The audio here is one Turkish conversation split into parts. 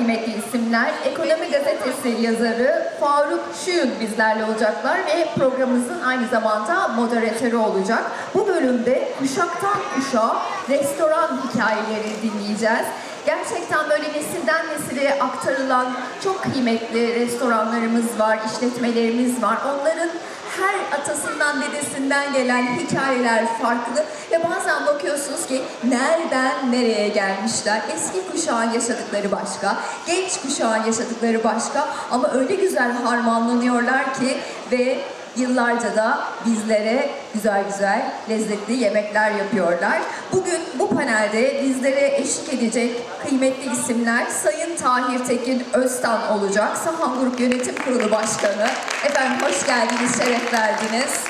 kıymetli isimler. Ekonomi Gazetesi yazarı Faruk Şuyun bizlerle olacaklar ve programımızın aynı zamanda moderatörü olacak. Bu bölümde kuşaktan kuşağa restoran hikayeleri dinleyeceğiz. Gerçekten böyle nesilden nesile aktarılan çok kıymetli restoranlarımız var, işletmelerimiz var. Onların her atasından dedesinden gelen hikayeler farklı ve bazen bakıyorsunuz ki nereden nereye gelmişler. Eski kuşağın yaşadıkları başka, genç kuşağın yaşadıkları başka ama öyle güzel harmanlanıyorlar ki ve yıllarca da bizlere güzel güzel lezzetli yemekler yapıyorlar. Bugün bu panelde bizlere eşlik edecek kıymetli isimler Sayın Tahir Tekin Öztan olacak. Sahan Grup Yönetim Kurulu Başkanı. Efendim hoş geldiniz, şeref verdiniz.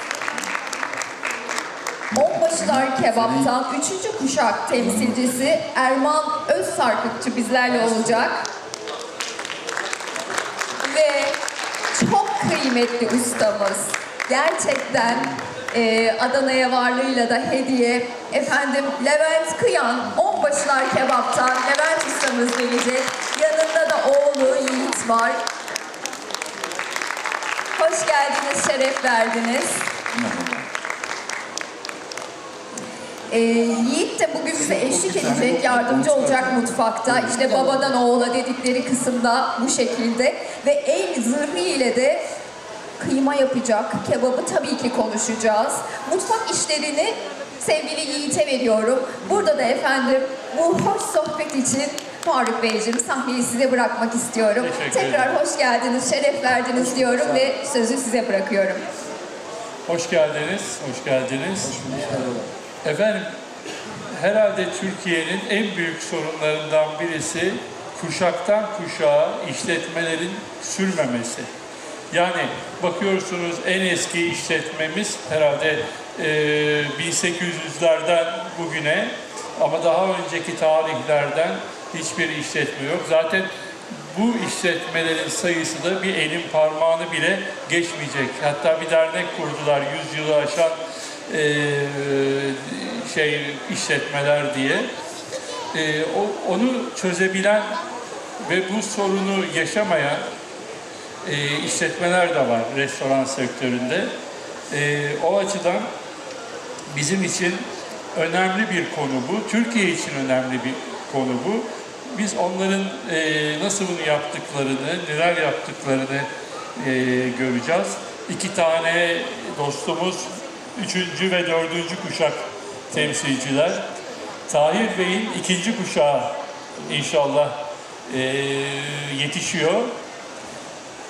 Onbaşılar Kebap'tan 3. kuşak temsilcisi Erman Özsarkıkçı bizlerle olacak. Ve çok kıymetli ustamız. Gerçekten e, Adana'ya varlığıyla da hediye. Efendim Levent Kıyan, Onbaşılar Kebap'tan Levent ustamız gelecek. Yanında da oğlu Yiğit var. Hoş geldiniz, şeref verdiniz. Ee, Yiğit de bugün bize eşlik edecek, yardımcı olacak mutfakta. İşte babadan oğula dedikleri kısımda bu şekilde. Ve el zırhı ile de kıyma yapacak. Kebabı tabii ki konuşacağız. Mutfak işlerini sevgili Yiğit'e veriyorum. Burada da efendim bu hoş sohbet için Faruk Beyciğim sahneyi size bırakmak istiyorum. Teşekkür Tekrar hoş geldiniz, şeref verdiniz diyorum ve sözü size bırakıyorum. Hoş geldiniz, hoş geldiniz. Efendim, herhalde Türkiye'nin en büyük sorunlarından birisi kuşaktan kuşağa işletmelerin sürmemesi. Yani bakıyorsunuz en eski işletmemiz herhalde e, 1800'lerden bugüne ama daha önceki tarihlerden hiçbir işletme yok. Zaten bu işletmelerin sayısı da bir elin parmağını bile geçmeyecek. Hatta bir dernek kurdular 100 yılı aşan eee, şey işletmeler diye. Eee, o, onu çözebilen ve bu sorunu yaşamayan eee, işletmeler de var restoran sektöründe. Eee, o açıdan bizim için önemli bir konu bu. Türkiye için önemli bir konu bu. Biz onların eee, nasıl bunu yaptıklarını, neler yaptıklarını eee, göreceğiz. İki tane dostumuz, üçüncü ve dördüncü kuşak temsilciler. Tahir Bey'in ikinci kuşağı inşallah eee, yetişiyor.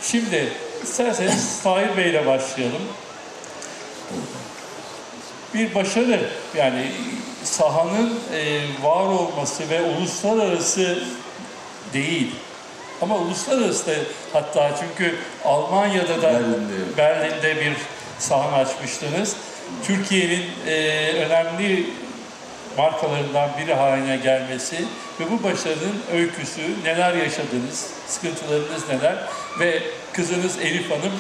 Şimdi isterseniz Tahir Bey ile başlayalım bir başarı. Yani sahanın e, var olması ve uluslararası değil. Ama uluslararası da hatta çünkü Almanya'da da Berlin'de. Berlin'de bir sahan açmıştınız. Türkiye'nin e, önemli markalarından biri haline gelmesi ve bu başarının öyküsü, neler yaşadınız, sıkıntılarınız neler ve kızınız Elif Hanım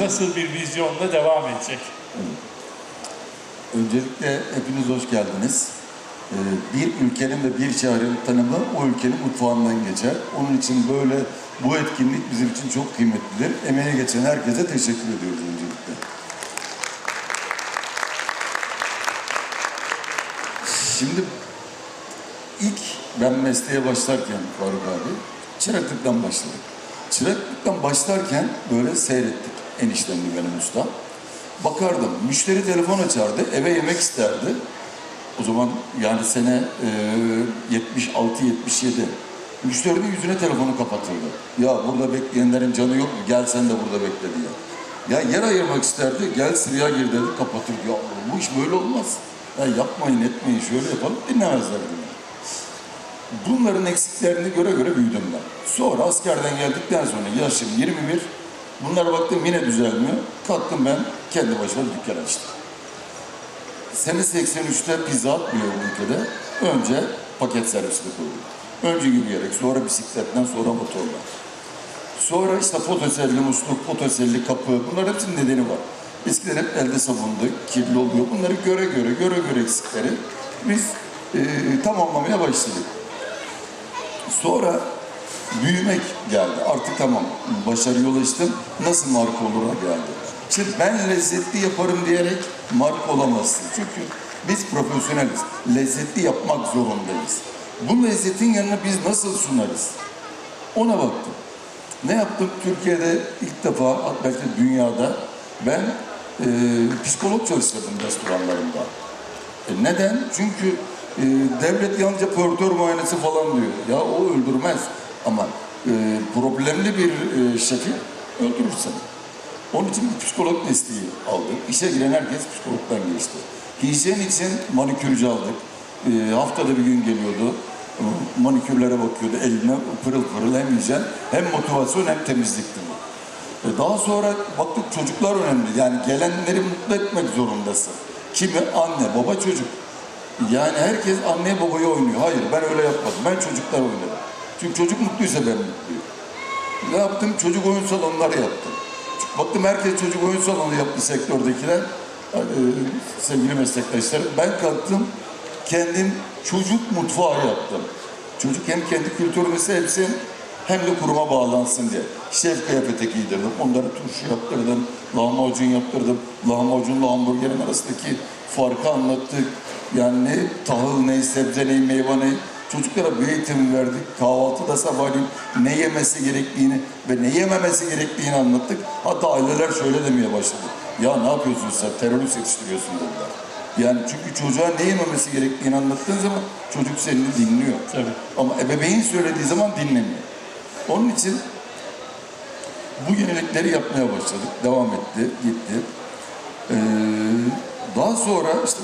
nasıl bir vizyonla devam edecek? Öncelikle hepiniz hoş geldiniz. Ee, Bir ülkenin ve bir şehrin tanımı o ülkenin mutfağından geçer. Onun için böyle bu etkinlik bizim için çok kıymetlidir. Emeğe geçen herkese teşekkür ediyoruz öncelikle. Şimdi ilk ben mesleğe başlarken Faruk abi çıraklıktan başladık. Çıraklıktan başlarken böyle seyrettik eniştemli benim ustam. Bakardım, müşteri telefon açardı, eve yemek isterdi. O zaman yani sene e, 76-77. Müşterinin yüzüne telefonu kapatırdı. Ya burada bekleyenlerin canı yok mu? Gel sen de burada bekle diye. Ya yer ayırmak isterdi, gel sıraya gir dedi, kapatırdı. Ya bu iş böyle olmaz. Ya yapmayın etmeyin, şöyle yapalım, dinlemezlerdi. beni. Bunların eksiklerini göre göre büyüdüm ben. Sonra askerden geldikten sonra yaşım 21. Bunlara baktım yine düzelmiyor. Kalktım ben kendi başıma dükkan açtım. Sene 83'te pizza atmıyor bu ülkede. Önce paket servisini koydum. Önce yürüyerek, sonra bisikletten, sonra motorla. Sonra işte fotoselli musluk, fotoselli kapı, bunların hepsinin nedeni var. Eskiden hep elde savundu, kirli oluyor. Bunları göre göre, göre göre eksikleri biz e, tamamlamaya başladık. Sonra büyümek geldi. Artık tamam başarıya ulaştım. Nasıl marka olur'a geldi. Şimdi ben lezzetli yaparım diyerek marka olamazsın. Çünkü biz profesyoneliz. Lezzetli yapmak zorundayız. Bu lezzetin yanına biz nasıl sunarız? Ona baktım. Ne yaptım? Türkiye'de ilk defa, belki dünyada ben e, psikolog çalıştırdım restoranlarımda. E neden? Çünkü e, devlet yalnızca pörtör muayenesi falan diyor. Ya o öldürmez. Ama e, problemli bir e, şefi öldürür seni. Onun için bir psikolog desteği aldık. İşe giren herkes psikologdan geçti. Hijyen için manikürcü aldık. E, haftada bir gün geliyordu. Manikürlere bakıyordu. Eline pırıl pırıl hem hijyen hem motivasyon hem temizlikti. E, Daha sonra baktık çocuklar önemli. Yani gelenleri mutlu etmek zorundasın. Kimi? Anne, baba, çocuk. Yani herkes anneye babaya oynuyor. Hayır ben öyle yapmadım. Ben çocuklar oynadım. Çünkü çocuk mutluysa ben mutluyum. Ne yaptım? Çocuk oyun salonları yaptım. Baktım herkes çocuk oyun salonu yaptı sektördekiler. Ee, sevgili meslektaşlarım. Ben kalktım kendim çocuk mutfağı yaptım. Çocuk hem kendi kültürünü sevsin hem de kuruma bağlansın diye. Şef kıyafeti giydirdim. Onlara turşu yaptırdım. Lahmacun yaptırdım. Lahmacunla hamburgerin arasındaki farkı anlattık. Yani ne tahıl, ne sebze, ne meyve, ne Çocuklara bir eğitim verdik. Kahvaltıda sabahleyin ne yemesi gerektiğini ve ne yememesi gerektiğini anlattık. Hatta aileler şöyle demeye başladı. Ya ne yapıyorsun sen? Terörist yetiştiriyorsun dediler. Yani çünkü çocuğa ne yememesi gerektiğini anlattığın zaman çocuk seni dinliyor. Tabii. Ama ebeveyn söylediği zaman dinlemiyor. Onun için bu yenilikleri yapmaya başladık. Devam etti, gitti. Ee, daha sonra işte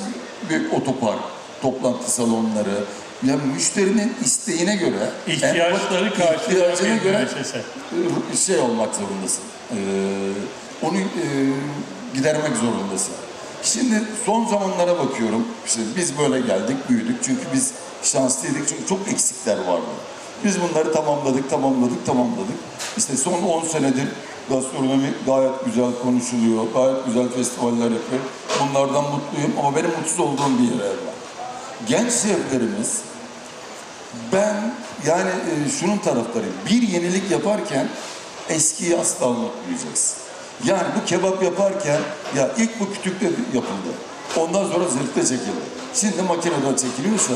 büyük otopark, toplantı salonları, yani müşterinin isteğine göre, İhtiyaçları bir göre şey olmak zorundasın. Ee, onu e, gidermek zorundasın. Şimdi son zamanlara bakıyorum. İşte biz böyle geldik, büyüdük. Çünkü biz şanslıydık. Çünkü çok eksikler vardı. Biz bunları tamamladık, tamamladık, tamamladık. İşte son 10 senedir gastronomi gayet güzel konuşuluyor. Gayet güzel festivaller yapıyor. Bunlardan mutluyum ama benim mutsuz olduğum bir yer var. Genç şeflerimiz ben yani e, şunun taraftarıyım. Bir yenilik yaparken eskiyi asla unutmayacaksın. Yani bu kebap yaparken ya ilk bu kütükte yapıldı. Ondan sonra zırhta çekildi. Şimdi makineden çekiliyorsa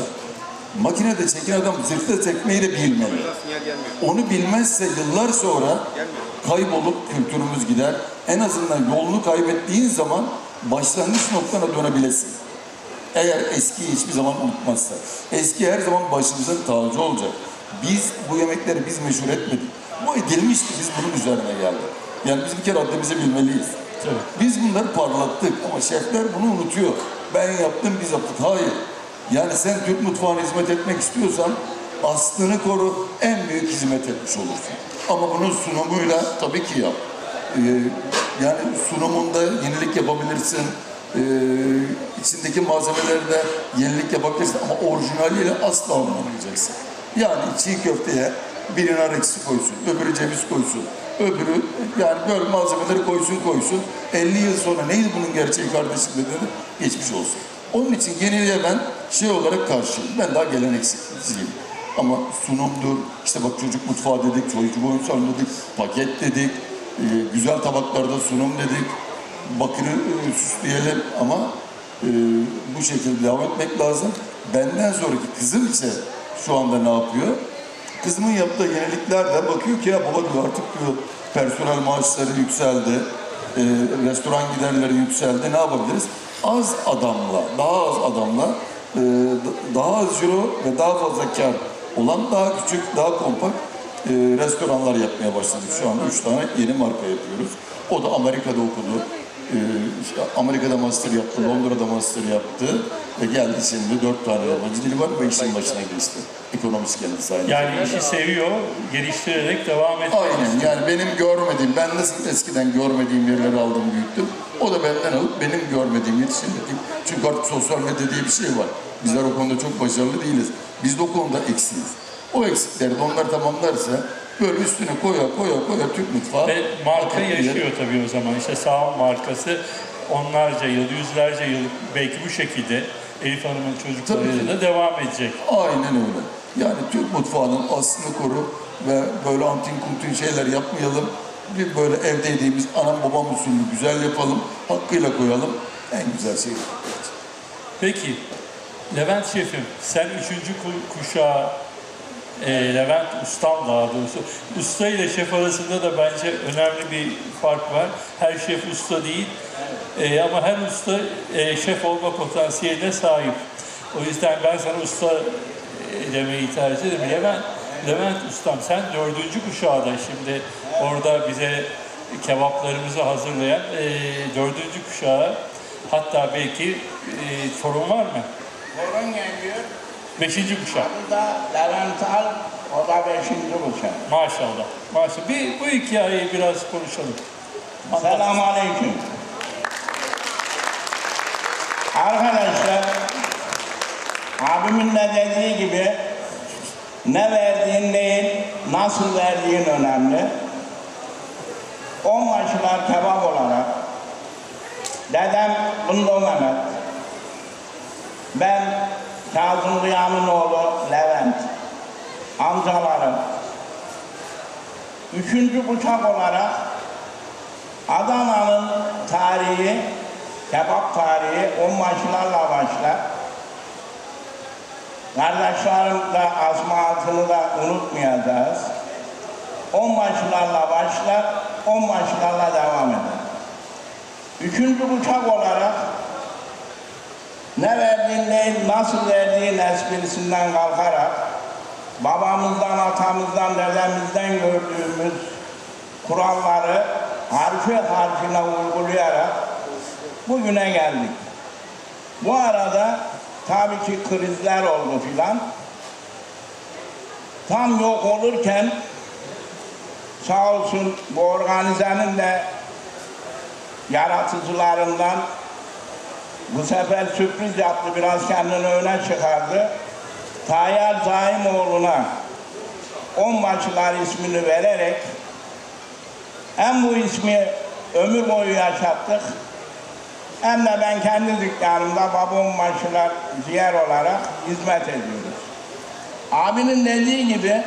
makinede çekilen adam zırhta çekmeyi de bilmeli. Onu bilmezse yıllar sonra kaybolup kültürümüz gider. En azından yolunu kaybettiğin zaman başlangıç noktana dönebilesin. Eğer eskiyi hiçbir zaman unutmazsa. Eski her zaman başımızın tacı olacak. Biz bu yemekleri biz meşhur etmedik. Bu edilmişti, biz bunun üzerine geldik. Yani biz bir kere adımızı bilmeliyiz. Tabii. Biz bunları parlattık ama şefler bunu unutuyor. Ben yaptım, biz yaptık. Hayır. Yani sen Türk mutfağına hizmet etmek istiyorsan aslını koru, en büyük hizmet etmiş olursun. Ama bunun sunumuyla tabii ki yap. Ee, yani sunumunda yenilik yapabilirsin. Ee, içindeki malzemelerde yenilik yapabilirsin ama orijinaliyle asla olmayacaksın. Yani çiğ köfteye biri nar eksi koysun, öbürü ceviz koysun, öbürü yani böyle malzemeleri koysun koysun. 50 yıl sonra neydi bunun gerçeği kardeşim dedi, geçmiş olsun. Onun için yeniliğe ben şey olarak karşıyım. Ben daha geleneksizciyim. Ama sunumdur, işte bak çocuk mutfağı dedik, çocuk oyun salonu dedik, paket dedik, e, güzel tabaklarda sunum dedik, bakırı e, süsleyelim ama e, bu şekilde devam etmek lazım. Benden sonraki kızım ise şu anda ne yapıyor? Kızımın yaptığı yeniliklerden bakıyor ki ya baba diyor artık diyor personel maaşları yükseldi, restoran giderleri yükseldi ne yapabiliriz? Az adamla, daha az adamla e, daha az euro ve daha fazla kar olan daha küçük, daha kompakt e, restoranlar yapmaya başladık. Şu anda üç tane yeni marka yapıyoruz. O da Amerika'da okudu. E, Amerika'da master yaptı, Londra'da master yaptı ve geldi şimdi dört tane yabancı dili var ve işin başına geçti. Ekonomist kendisi aynı. Yani işi seviyor, geliştirerek devam etmek Aynen yani benim görmediğim, ben nasıl eskiden görmediğim yerleri aldım büyüttüm. O da benden alıp benim görmediğim, yetiştirdiğim. Çünkü artık sosyal medya diye bir şey var. Bizler o konuda çok başarılı değiliz. Biz de o konuda eksiyiz. O eksikleri de onlar tamamlarsa böyle üstüne koya koya koya Türk mutfağı. Ve marka yaşıyor tabii o zaman. İşte sağ markası onlarca yıl, yüzlerce yıl belki bu şekilde Elif Hanım'ın çocuklarıyla da devam edecek. Aynen öyle. Yani Türk mutfağının aslını koru, ve böyle antin kuntin şeyler yapmayalım. Bir böyle evde yediğimiz anam babam usulü güzel yapalım, hakkıyla koyalım. En güzel şey. Peki, Levent Şef'im, sen üçüncü ku- kuşağı, e, Levent Ustam daha doğrusu. Usta ile şef arasında da bence önemli bir fark var. Her şef usta değil. E, ama her usta e, şef olma potansiyeline sahip. O yüzden ben sana usta e, demeyi tercih ederim. Levent, Levent Ustam, sen dördüncü kuşağı da şimdi orada bize kebaplarımızı hazırlayan e, dördüncü kuşağı hatta belki e, torun var mı? Torun geliyor. Beşinci kuşak. Adı da Levent Al. O da beşinci bıçak. Maşallah. Maşallah. Bir, bu hikayeyi biraz konuşalım. Selamun Aleyküm. Arkadaşlar, abimin de dediği gibi ne verdiğin değil, nasıl verdiğin önemli. On başlar kebap olarak dedem Bunda Mehmet, ben Kazım Rüya'nın oğlu Levent, amcalarım, üçüncü bıçak olarak Adana'nın tarihi, kebap tarihi onbaşılarla başlar. Kardeşlerim de asma altını da unutmayacağız. Onbaşılarla başlar, onbaşılarla devam eder. Üçüncü bıçak olarak ne verdiğin değil, nasıl verdiğin esprisinden kalkarak babamızdan, atamızdan, dedemizden gördüğümüz kuralları harfi harfine uygulayarak bugüne geldik. Bu arada tabii ki krizler oldu filan. Tam yok olurken sağ olsun bu organizenin de yaratıcılarından bu sefer sürpriz yaptı, biraz kendini öne çıkardı. Tayyar Zaimoğlu'na onbaşılar ismini vererek hem bu ismi ömür boyu yaşattık, hem de ben kendi dükkanımda baba onbaşılar ciğer olarak hizmet ediyoruz. Abinin dediği gibi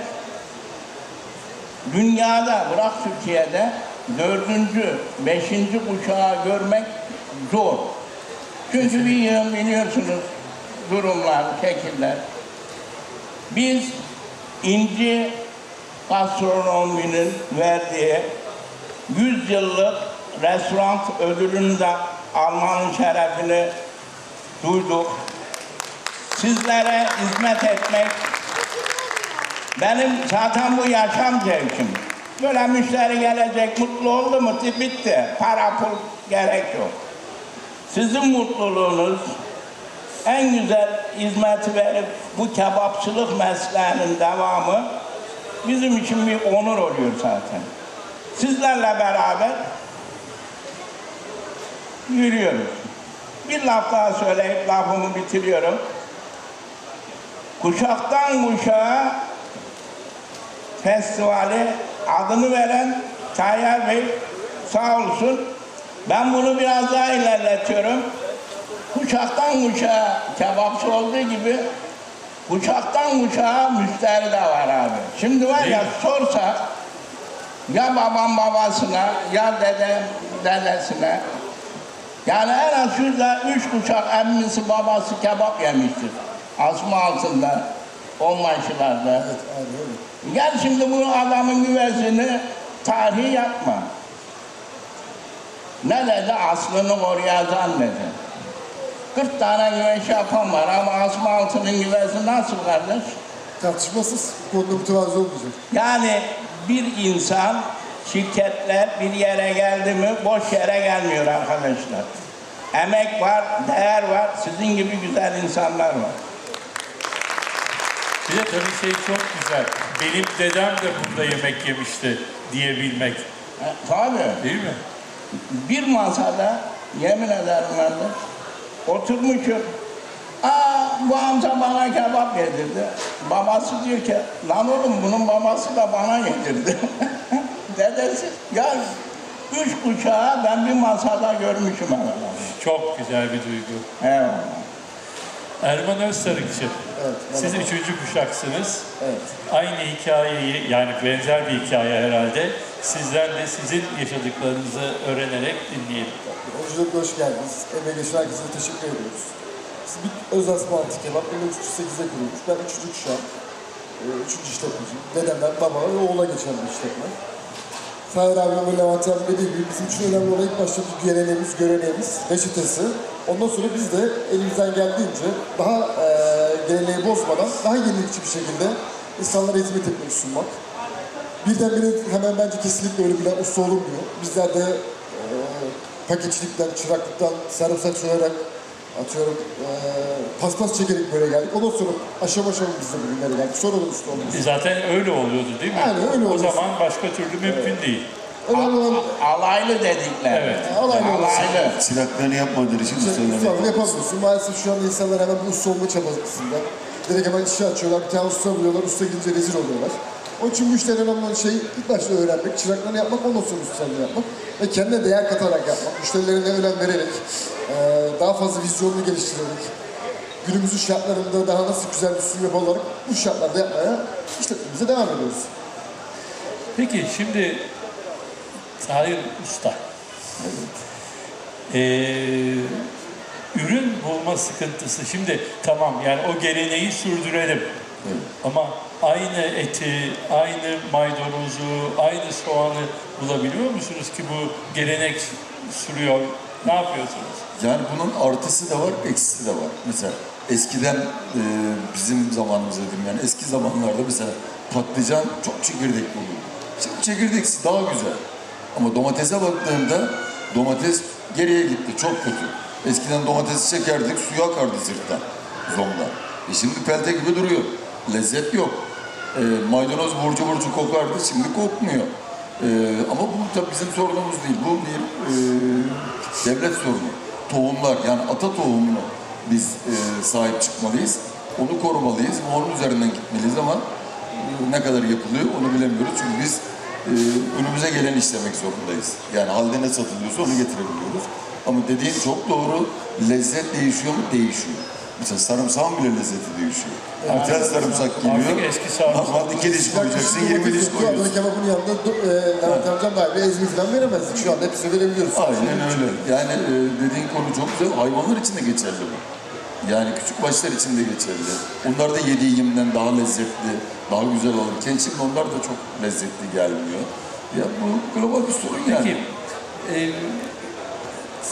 dünyada, bırak Türkiye'de dördüncü, beşinci kuşağı görmek zor. Çünkü yıl biliyorsunuz durumlar, şekiller. Biz İnci Gastronomi'nin verdiği 100 yıllık restoran ödülünü de almanın şerefini duyduk. Sizlere hizmet etmek benim zaten bu yaşam zevkim. Böyle müşteri gelecek, mutlu oldu mu bitti. Para pul gerek yok. Sizin mutluluğunuz en güzel hizmeti verip bu kebapçılık mesleğinin devamı bizim için bir onur oluyor zaten. Sizlerle beraber yürüyoruz. Bir laf daha söyleyip lafımı bitiriyorum. Kuşaktan kuşağa festivali adını veren Tayyar Bey sağ olsun. Ben bunu biraz daha ilerletiyorum. Kuşaktan kuşağa kebapçı olduğu gibi kuşaktan kuşağa müşteri de var abi. Şimdi var ya sorsak ya babam babasına ya dedem dedesine yani en az şurada üç kuşak emmisi babası kebap yemiştir. Asma altında, onbaşılarda. Gel şimdi bu adamın güvesini tarihi yapma. Ne dedi? Aslını koruyacaksın dedi. 40 tane güveç yapan var ama asma altının güvesi nasıl kardeş? Tartışmasız konuda mütevazı olmayacak. Yani bir insan, şirketler bir yere geldi mi boş yere gelmiyor arkadaşlar. Emek var, değer var, sizin gibi güzel insanlar var. Bir de tabii şey çok güzel. Benim dedem de burada yemek yemişti diyebilmek. E, tabii. Değil mi? Bir masada yemin ederim kardeş, oturmuşum. Aa bu amca bana kebap yedirdi. Babası diyor ki, lan oğlum bunun babası da bana yedirdi. Dedesi, ya üç kuşağı ben bir masada görmüşüm herhalde. Çok güzel bir duygu. Eyvallah. Erman Özsarıkçı, Evet, Siz üçüncü kuşaksınız. Evet. Aynı hikayeyi yani benzer bir hikaye herhalde sizden de sizin yaşadıklarınızı öğrenerek dinleyelim. Öncelikle hoş geldiniz. Emeği geçen herkese teşekkür ediyoruz. Bir Özas Mantık Kebap 1908'de kurulmuş. Ben üçüncü kuşağım. Üçüncü işletmeciyim. Dedemden baba ve oğula geçen bir işletme. Tahir abim ve Levent abi dediği gibi bizim için önemli olan ilk başta bir geleneğimiz, göreneğimiz, reçetesi. Ondan sonra biz de elimizden geldiğince daha e, geleneği bozmadan daha yenilikçi bir şekilde insanlara hizmet etmeyi sunmak. Birdenbire hemen bence kesinlikle öyle bir usta olunmuyor. Bizler de e, paketçilikten, çıraklıktan, sarımsak soyarak atıyorum e, paspas çekerek böyle geldik. Ondan sonra aşama aşama biz de bugünlere geldik. Sonradan usta olduk. E Zaten öyle oluyordu değil mi? Yani öyle O zaman başka türlü mümkün değil. Önemli olan Alaylı dedikler. Evet. Alaylı olması. Alaylı. Çıraklarını yapmadığı için işte ustalarını ustalık yapamıyorsun. Maalesef şu anda insanlar hemen bir usta olma çabasında. Direkt hemen işe açıyorlar. Bir tane usta buluyorlar. Usta gidince rezil oluyorlar. Onun için bu önemli olan şey ilk başta öğrenmek, çıraklarını yapmak, ondan sonra ustalığını yapmak. Ve kendine değer katarak yapmak, müşterilerine önem vererek, eee, daha fazla vizyonunu geliştirerek, günümüzün şartlarında daha nasıl güzel bir sunum yaparak bu şartlarda yapmaya işletmemize devam ediyoruz. Peki şimdi Tahir Usta. Ee, ürün bulma sıkıntısı. Şimdi tamam yani o geleneği sürdürelim. Ama aynı eti, aynı maydanozu, aynı soğanı bulabiliyor musunuz ki bu gelenek sürüyor? Ne yapıyorsunuz? Yani bunun artısı da var, eksisi de var. Mesela eskiden e, bizim zamanımızda diyeyim yani eski zamanlarda mesela patlıcan çok çekirdekli olurdu. Şimdi çekirdeksi daha güzel. Ama domatese baktığımda domates geriye gitti, çok kötü. Eskiden domatesi çekerdik, suya akardı sırttan, zonda. E şimdi pelte gibi duruyor. Lezzet yok. E, maydanoz burcu burcu kokardı, şimdi kokmuyor. E, ama bu tabii bizim sorunumuz değil. Bu bir e, devlet sorunu. Tohumlar yani ata tohumunu biz e, sahip çıkmalıyız. Onu korumalıyız onun üzerinden gitmeliyiz ama e, ne kadar yapılıyor onu bilemiyoruz. Çünkü biz e, önümüze gelen işlemek zorundayız. Yani halde ne satılıyorsa onu getirebiliyoruz. Ama dediğin çok doğru. Lezzet değişiyor mu? Değişiyor. Mesela sarımsağın bile lezzeti değişiyor. Bir tane sarımsak geliyor. Artık eski sarımsak- Normalde iki diş koyacaksın, 20 diş Adana koyuyorsun. kebabın yanında e, Levent amcam bir ezmi falan veremezdik. Şu anda hepsini verebiliyoruz. Aynen öyle. Yani e, dediğin konu çok güzel. Hayvanlar için de geçerli bu. Yani küçük başlar için de geçerli. Onlar da yediği yemden daha lezzetli, daha güzel olurken şimdi onlar da çok lezzetli gelmiyor. Ya bu global bir sorun yani. Peki, e,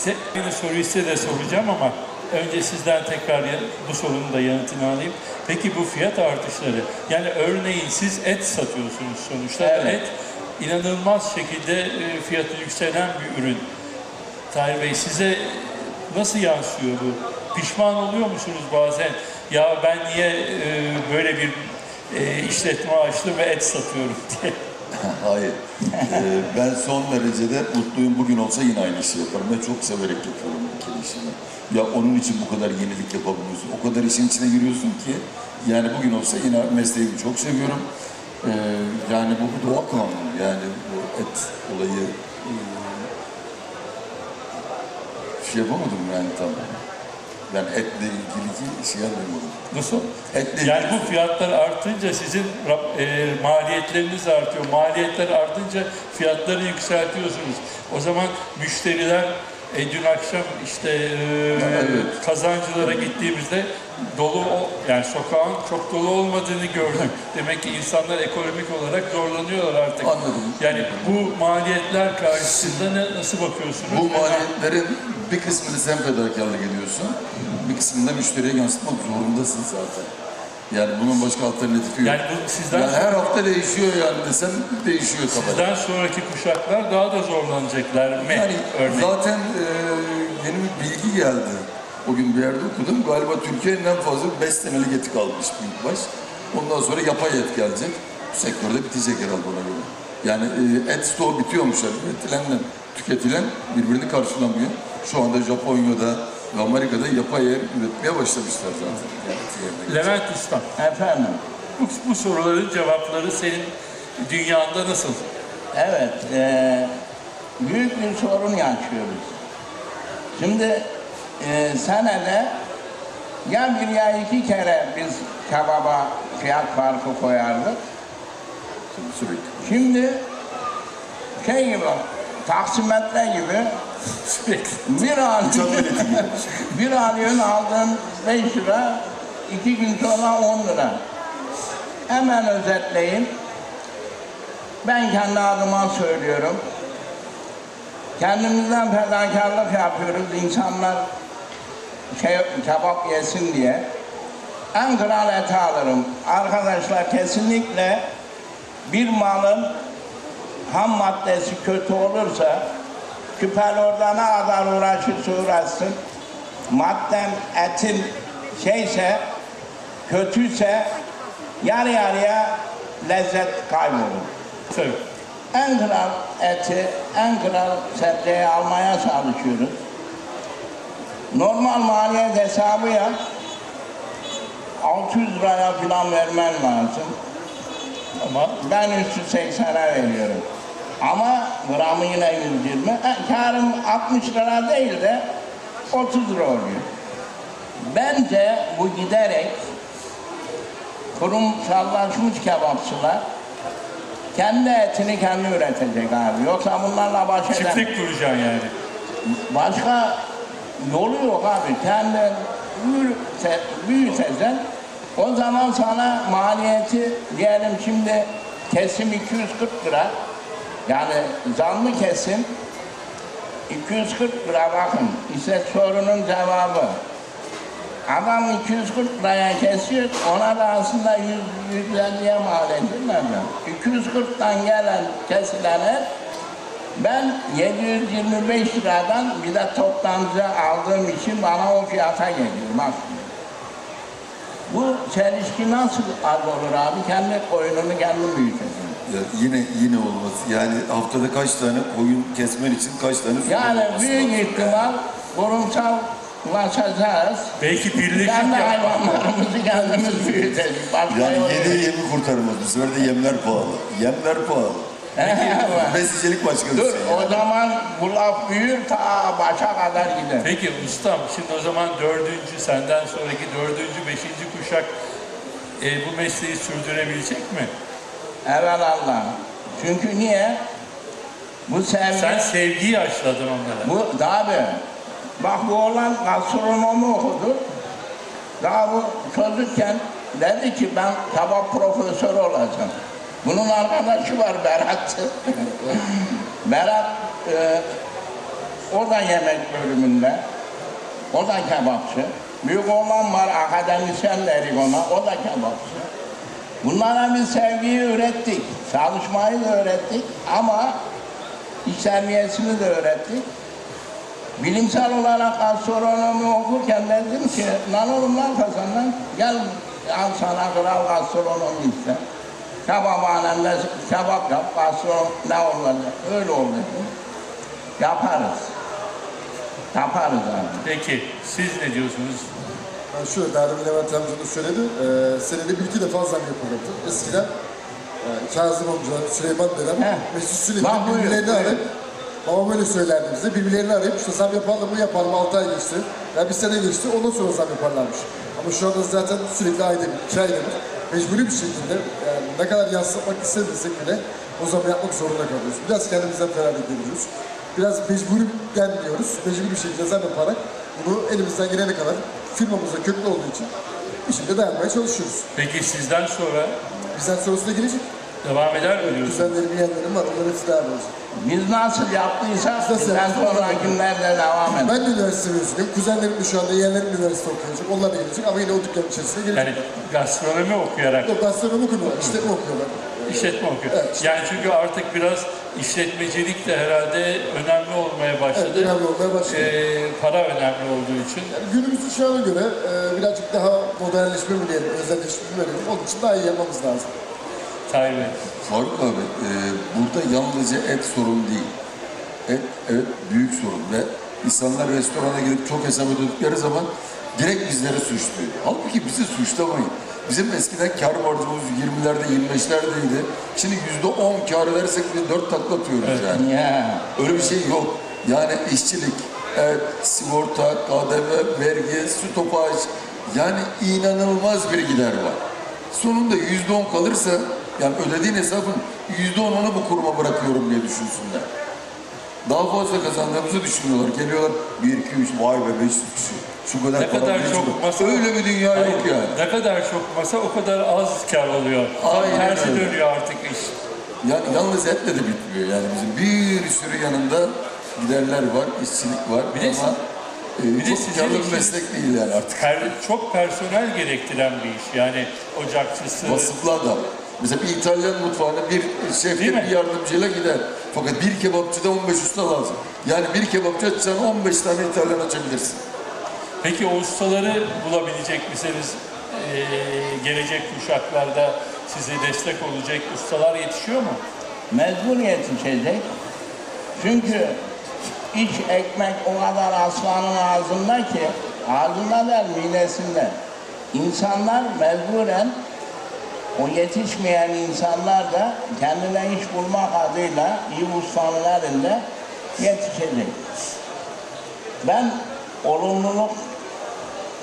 se- aynı soruyu size de soracağım ama önce sizden tekrar bu sorunun da yanıtını alayım. Peki bu fiyat artışları, yani örneğin siz et satıyorsunuz sonuçta. Evet. Et inanılmaz şekilde e, fiyatı yükselen bir ürün. Tahir Bey size nasıl yansıyor bu? Pişman oluyor musunuz bazen? Ya ben niye e, böyle bir e, işletme açtım ve et satıyorum diye. Hayır. Ee, ben son derecede mutluyum. Bugün olsa yine aynı işi yaparım. Ben çok severek yapıyorum bu ikili işimi. Ya onun için bu kadar yenilik yapabiliyorsun. O kadar işin içine giriyorsun ki yani bugün olsa yine mesleğimi çok seviyorum. Ee, yani bu doğa kanunu. Yani bu et olayı e, şey yapamadım yani tam. Ben etle ilgili ki şey yapamadım. Nasıl? Etle Yani bu fiyatlar artınca sizin e, maliyetleriniz artıyor. Maliyetler artınca fiyatları yükseltiyorsunuz. O zaman müşteriler e, dün akşam işte e, Evet. kazancılara gittiğimizde dolu yani sokağın çok dolu olmadığını gördük. Demek ki insanlar ekonomik olarak zorlanıyorlar artık. Anladım. Yani bu maliyetler karşısında ne, nasıl bakıyorsunuz? Bu maliyetlerin bir kısmını sen fedakarlık ediyorsun, bir kısmını da müşteriye yansıtmak zorundasın zaten. Yani bunun başka alternatifi yok. Yani bu sizden Yani her hafta değişiyor yani desem değişiyor kabaca. Sizden sonraki kuşaklar daha da zorlanacaklar mı? Yani örneğin? zaten e, yeni bir bilgi geldi. O gün bir yerde okudum. Galiba Türkiye'nin en fazla 5 senelik eti kalmış büyükbaş. Ondan sonra yapay et gelecek. Bu sektörde bitecek herhalde ona göre. Yani e, et stoğu bitiyormuş yani. Üretilenle tüketilen birbirini karşılamıyor. Şu anda Japonya'da Amerika'da yapay et üretmeye başlamışlar zaten. Yani et yerine. Levent Usta, Efendim. bu, bu soruların cevapları senin dünyanda nasıl? Evet, eee, büyük bir sorun yaşıyoruz. Şimdi eee senede ya bir ya iki kere biz kebaba fiyat farkı koyardık. Sürekli. Şimdi şey gibi, taksimetre gibi. Bir an bir alıyorsun aldığın 5 lira, iki gün sonra 10 lira. Hemen özetleyin. Ben kendi adıma söylüyorum. Kendimizden fedakarlık yapıyoruz. İnsanlar şey, kebap yesin diye. En kral eti alırım. Arkadaşlar kesinlikle bir malın ham maddesi kötü olursa küper orada ne kadar uğraşırsa uğraşsın maddem etin şeyse kötüyse yarı yarıya lezzet kaybolur. En kral eti, en kral sebzeyi almaya çalışıyoruz. Normal maliyet hesabı yap. 600 liraya falan vermen lazım. Ama Ben 380'e veriyorum. Ama gramı yine 120. E, karım 60 lira değil de 30 lira oluyor. Bence bu giderek kurumsallaşmış kebapçılar kendi etini kendi üretecek abi. Yoksa bunlarla baş eden çiftlik kuracaksın yani. başka yolu yok abi. Kendi büyüse, büyüteceksin. O zaman sana maliyeti diyelim şimdi kesim 240 lira. Yani zanlı kesim 240 lira bakın. İşte sorunun cevabı. Adam 240 liraya kesiyor, ona da aslında 100, 150'ye mal edilmez mi? 240'tan gelen kesilen et, ben 725 liradan bir de toptancı aldığım için bana o fiyata geliyor. Bak. Bu çelişki nasıl az olur abi? Kendi oyununu kendi büyüteceksin. Ya yine yine olmaz. Yani haftada kaç tane koyun kesmen için kaç tane Yani olması büyük ihtimal kurumsallaşacağız. Belki birleşik Kendi yapmak. hayvanlarımızı kendimiz büyüteceğiz. Başka Yani yediği yemi kurtarmaz. Bu sefer de yemler pahalı. Yemler pahalı. Besicilik başka bir Dur şey. o zaman bu laf büyür ta başa kadar gider. Peki ustam şimdi o zaman dördüncü senden sonraki dördüncü, beşinci kuşak e, bu mesleği sürdürebilecek mi? Evelallah. Çünkü niye? Bu sevgi... Sen sevgiyi aşıladın onlara. Bu tabi. Bak bu oğlan gastronomi okudu. Daha bu çocukken dedi ki ben tabak profesörü olacağım. Bunun arkadaşı var Berat. Berat e, o da yemek bölümünde. O da kebapçı. Büyük oğlan var akademisyen dedik ona. O da kebapçı. Bunlara biz sevgiyi öğrettik. Çalışmayı da öğrettik ama iş terbiyesini de öğrettik. Bilimsel olarak gastronomi okurken dedim ki, lan oğlum lan kazandan gel al sana kral gastronomi işte. Kebaphanemde kebap yap, gastronom ne olacak? Öyle oldu. Yaparız. Yaparız abi. Peki siz ne diyorsunuz? Yani şöyle, Derdim Levent amca da söyledi. E, senede bir iki defa zam yapılırdı. Eskiden e, Kazım amca, Süleyman dedem. Mesut Süleyman buyur, birbirlerini arayıp Babam öyle söylerdi bize. Birbirlerini arayıp işte zam yapalım mı yapalım 6 ay geçti. Ya bir sene geçti ondan sonra zam yaparlarmış. Ama şu anda zaten sürekli ayda bir, iki ayda bir mecburi bir şekilde yani ne kadar yansıtmak istemesek bile o zaman yapmak zorunda kalıyoruz. Biraz kendimizden feragat ediyoruz. Biraz mecburi gelmiyoruz. Mecburi bir şekilde zam yaparak bunu elimizden gelene kadar firmamıza köklü olduğu için bir şekilde dayanmaya çalışıyoruz. Peki sizden sonra Bizden sonrasında gelecek. devam eder mi diyorsun? Kuzenlerim, yeğenlerim var. Onların hepsi devam edecek. Biz nasıl yaptıysak Biz nasıl bizden yaptık? sonrakiler de devam eder. Ben de üniversite mezunuyum. Kuzenlerim de şu anda yeğenlerim de üniversite okuyacak. Onlar da gelecek ama yine o dükkanın içerisine gelecek. Yani gastronomi okuyarak Yok gastronomi okumuyorlar, işletme okuyorlar. işletme okuyor. Evet. Yani çünkü artık biraz işletmecilik de herhalde önemli olmaya Evet, başladı. önemli olmaya başladı. Ee, para önemli olduğu için. Yani günümüzün çağına göre e, birazcık daha modernleşme mi diyelim, özelleşme mi diyelim. Onun için daha iyi yapmamız lazım. Tayyip Bey. Faruk abi, e, burada yalnızca et sorun değil. Et, evet büyük sorun ve insanlar restorana gidip çok hesap ödedikleri zaman direkt bizleri suçluyor. Halbuki bizi suçlamayın. Bizim eskiden kar marjımız 20'lerde 25'lerdeydi. Şimdi yüzde 10 kar edersek biz 4 takla atıyoruz yani. Ya. Öyle bir şey yok. Yani işçilik, et, sigorta, KDV, vergi, stopaj, Yani inanılmaz bir gider var. Sonunda yüzde on kalırsa, yani ödediğin hesabın yüzde onunu bu kuruma bırakıyorum diye düşünsünler. Daha fazla kazandığımızı düşünüyorlar. Geliyorlar bir, iki, üç, vay be 500 kişi. Şu kadar Ne kadar çok çıkıyor. masa... Öyle bir dünya Hayır, yok yani. Ne kadar çok masa o kadar az kar oluyor. Aynen tersi öyle. dönüyor artık iş. Yani yalnız etle de bitmiyor. Yani bizim bir sürü yanında giderler var, işçilik var. Bir de- ama e, bir de çok sizin karlı bir meslek değil yani artık. Per- çok personel gerektiren bir iş. Yani ocakçısı, Vasıflı adam. Mesela bir İtalyan mutfağına bir şef Değil mi? bir yardımcıyla gider. Fakat bir kebapçıda 15 usta lazım. Yani bir kebapçı açsan 15 tane İtalyan açabilirsin. Peki o ustaları bulabilecek misiniz? Ee, gelecek kuşaklarda size destek olacak ustalar yetişiyor mu? Mecbur yetişecek. Çünkü iç ekmek o kadar aslanın ağzında ki, ağzında der midesinde. İnsanlar mecburen o yetişmeyen insanlar da kendine iş bulmak adıyla iyi ustanın elinde yetişecek. Ben olumluluk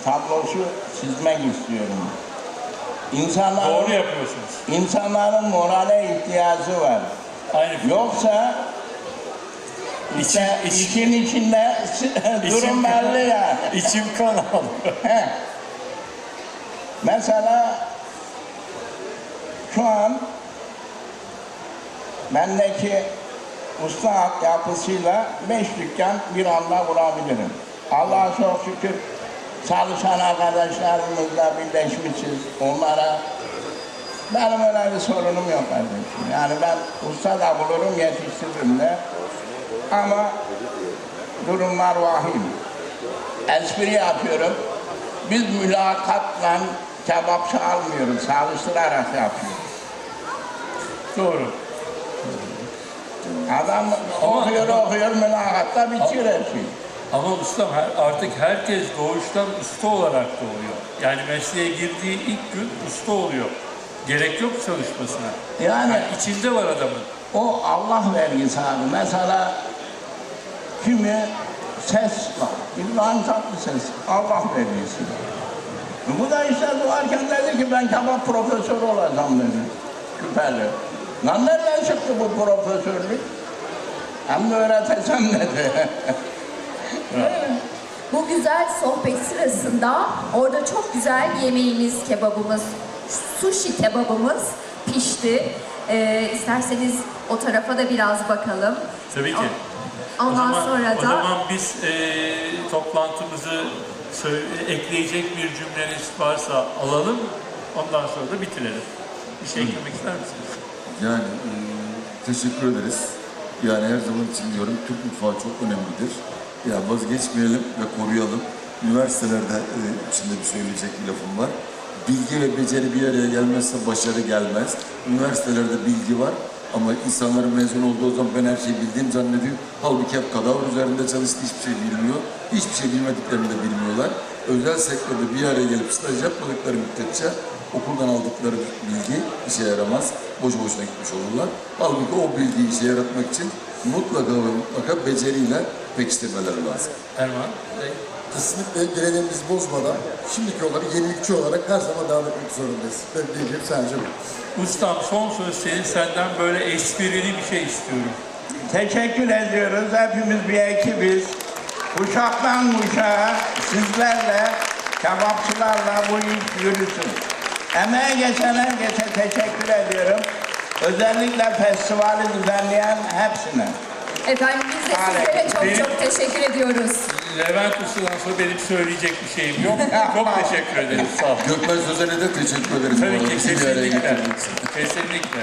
tablosu çizmek istiyorum. İnsanların, Doğru yapıyorsunuz. insanların morale ihtiyacı var. Aynı Yoksa işte İçim- iç- işin içinde durum belli yani. İçim kan alıyor. Mesela şu an bendeki usta yapısıyla beş dükkan bir anda kurabilirim. Allah'a çok şükür çalışan arkadaşlarımızla birleşmişiz. Onlara benim öyle bir sorunum yok kardeşim. Yani ben usta da bulurum, yetiştiririm de. Ama durumlar vahim. Espri yapıyorum. Biz mülakatla kebapçı almıyoruz, çalıştırarak yapıyoruz. Doğru. Adam okuyor okuyor mülakatta bitiyor her şey. Ama ustam artık herkes doğuştan usta olarak doğuyor. Yani mesleğe girdiği ilk gün usta oluyor. Gerek yok çalışmasına. Yani Yani içinde var adamın. o Allah vergisi abi. Mesela kimi ses var. İbrahim Tatlıses Allah vergisi. E Bu da işte doğarken dedi ki ben kebap profesörü olacağım dedi. Küpeli. Lan nereden çıktı bu profesörlük? Hem de öğreteceğim dedi. Bu güzel sohbet sırasında orada çok güzel yemeğimiz, kebabımız, sushi kebabımız pişti. Ee, isterseniz o tarafa da biraz bakalım. Tabii ki. Ondan o zaman, sonra o da zaman biz eee, toplantımızı ekleyecek bir cümleniz varsa alalım. Ondan sonra da bitirelim. Bir şey eklemek ister misiniz? Yani e, teşekkür ederiz. Yani her zaman için diyorum Türk mutfağı çok önemlidir. Ya vazgeçmeyelim ve koruyalım. Üniversitelerde e, içinde bir söyleyecek bir lafım var. Bilgi ve beceri bir araya gelmezse başarı gelmez. Üniversitelerde bilgi var ama insanların mezun olduğu zaman ben her şeyi bildiğim zannediyor. Halbuki hep kadavra üzerinde çalıştı hiçbir şey bilmiyor. Hiçbir şey bilmediklerini de bilmiyorlar. Özel sektörde bir araya gelip staj yapmadıkları müddetçe okuldan aldıkları bilgi işe yaramaz. Boşu boşuna gitmiş olurlar. Halbuki o bilgiyi işe yaratmak için mutlaka ve mutlaka beceriyle pekiştirmeleri lazım. Erman Bey. Kesinlikle geleneğimizi bozmadan şimdiki olarak yenilikçi olarak her zaman devam etmek zorundayız. Benim diyeceğim sence bu. Ustam son söz senin senden böyle esprili bir şey istiyorum. Teşekkür ediyoruz. Hepimiz bir ekibiz. Kuşaktan kuşağa sizlerle, kebapçılarla bu iş yürüsün. Emeğe geçen herkese teşekkür ediyorum. Özellikle festivali düzenleyen hepsine. efendim biz de sizlere çok Benim- çok teşekkür ediyoruz. Levent Usta'dan sonra benim söyleyecek bir şeyim yok. Çok teşekkür ederim. Sağ ol. Gökmen Sözen'e de teşekkür ederiz. bu Tabii arada ki bizi bir araya kesinlikle. Kesinlikle.